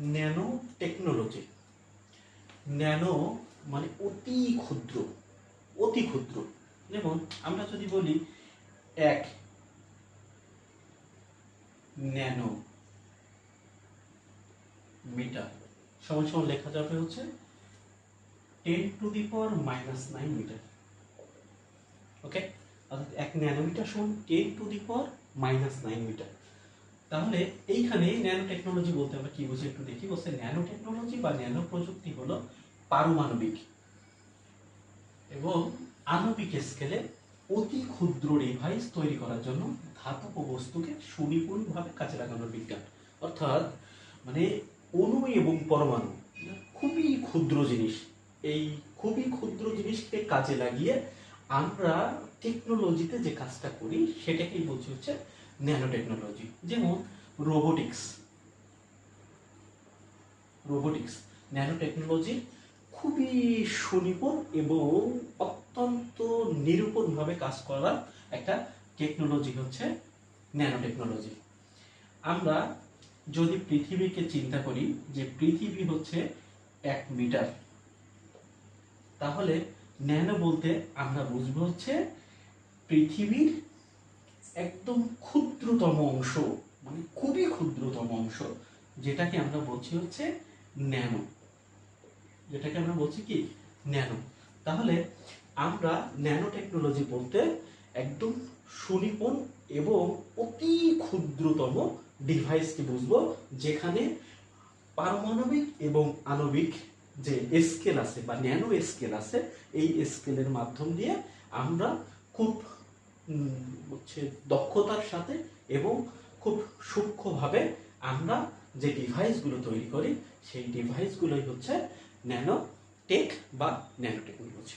Nano technology. Nano মানে অতি ক্ষুদ্র অতি ক্ষুদ্র। যেমন আমরা যদি বলি এক ন্যানো মিটার সমান সমান লেখা যাবে হচ্ছে ten to the power minus nine metre okay অর্থাৎ এক ন্যানোমিটার সমান ten to the power minus nine metre তাহলে এইখানে ন্যানো টেকনোলজি বলতে আমরা কি বুঝি একটু দেখি। বলছে ন্যানো টেকনোলজি বা ন্যানো প্রযুক্তি হলো পারমাণবিক এবং আণবিক স্কেলে অতি ক্ষুদ্র ডিভাইস তৈরি করার জন্য ধাতব বস্তুকে সুনিপুণভাবে কাজে লাগানোর বিজ্ঞান। অর্থাৎ মানে অণু এবং পরমাণু খুবই ক্ষুদ্র জিনিস। এই খুবই ক্ষুদ্র জিনিসকে কাজে লাগিয়ে আমরা টেকনোলজিতে যে কাজটা করি, সেটাকেই বলছি হচ্ছে ন্যানো টেকনোলজি যেমন রোবোটিক্স রোবোটিক্স ন্যানো টেকনোলজি খুবই সুনিপুণ এবং অত্যন্ত নিরূপণভাবে কাজ করার একটা টেকনোলজি হচ্ছে ন্যানো টেকনোলজি আমরা যদি পৃথিবীকে চিন্তা করি যে পৃথিবী হচ্ছে এক মিটার, তাহলে ন্যানো বলতে আমরা বুঝব হচ্ছে পৃথিবীর একদম ক্ষুদ্রতম অংশ মানে খুবই ক্ষুদ্রতম অংশ, যেটাকে আমরা বলছি হচ্ছে ন্যানো। যেটাকে আমরা বলছি কি? ন্যানো। তাহলে আমরা ন্যানো টেকনোলজি বলতে একদম সুনিপুণ এবং অতি ক্ষুদ্রতম ডিভাইসকে বুঝব, যেখানে পারমাণবিক এবং আণবিক যে স্কেল আছে বা ন্যানো স্কেল আছে, এই স্কেলের মাধ্যম দিয়ে আমরা খুব হচ্ছে দক্ষতার সাথে এবং খুব সূক্ষ্মভাবে আমরা যে ডিভাইসগুলো তৈরি করি, সেই ডিভাইসগুলোই হচ্ছে ন্যানো টেক বা ন্যানো টেকনোলজি